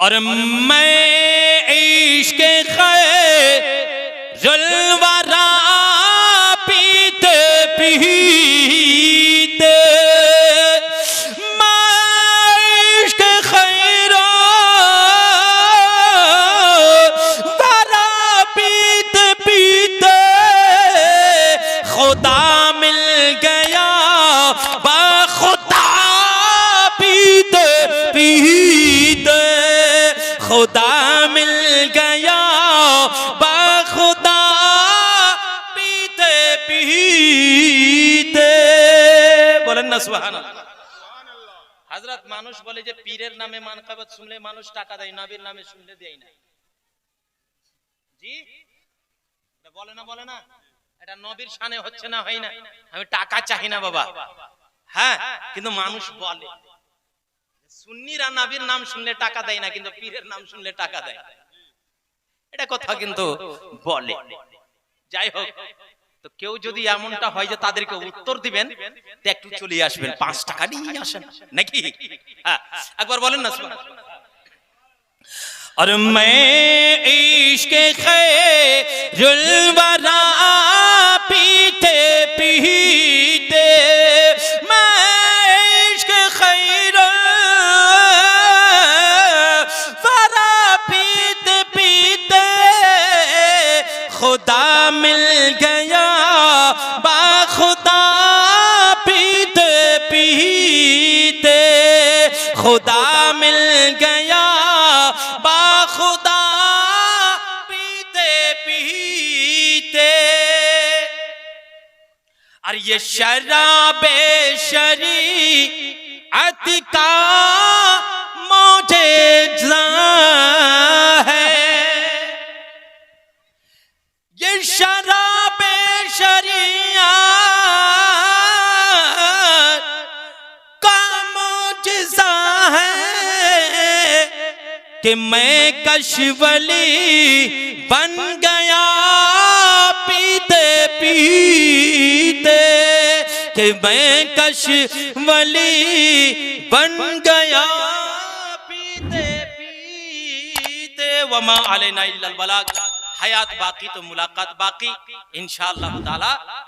اور میں عشق خیر खुदा मिल गया खुदा पीते पीते বলেন না সুবহানাল্লাহ হাজরাত মানুষ বলে যে পীরের নামে মানকাবাত শুনলে মানুষ টাকা দেয় নবীর নামে শুনলে দেয় না জি এটা বলে না বলে না এটা নবীর শানে হচ্ছে না হয় না আমি টাকা চাই না বাবা হ্যাঁ কিন্তু মানুষ বলে সুন্নিরা নাবির নাম শুনলে টাকা দেয় না, কিন্তু পীরের নাম শুনলে টাকা দেয়। এটা কথা কিন্তু বলে। যাই হোক, তো কেউ যদি এমনটা হয় যে তাদেরকে উত্তর দিবেন একটু চলে আসবেন, পাঁচ টাকা নিয়ে আসেন, নাকি? হ্যাঁ, একবার বলেন না আর মে ইশকে খে রুলবারা خدا مل گیا، با خدا پیتے پیتے، خدا مل گیا، با خدا پیتے پیتے۔ اور یہ شراب شری ہے کہ میں کشولی بن گیا، پیتے پیتے، کہ میں کشولی بن گیا، پیتے پیتے، وما علینا اللہ البلاغ۔ حیات باقی تو ملاقات باقی، انشاءاللہ تعالی۔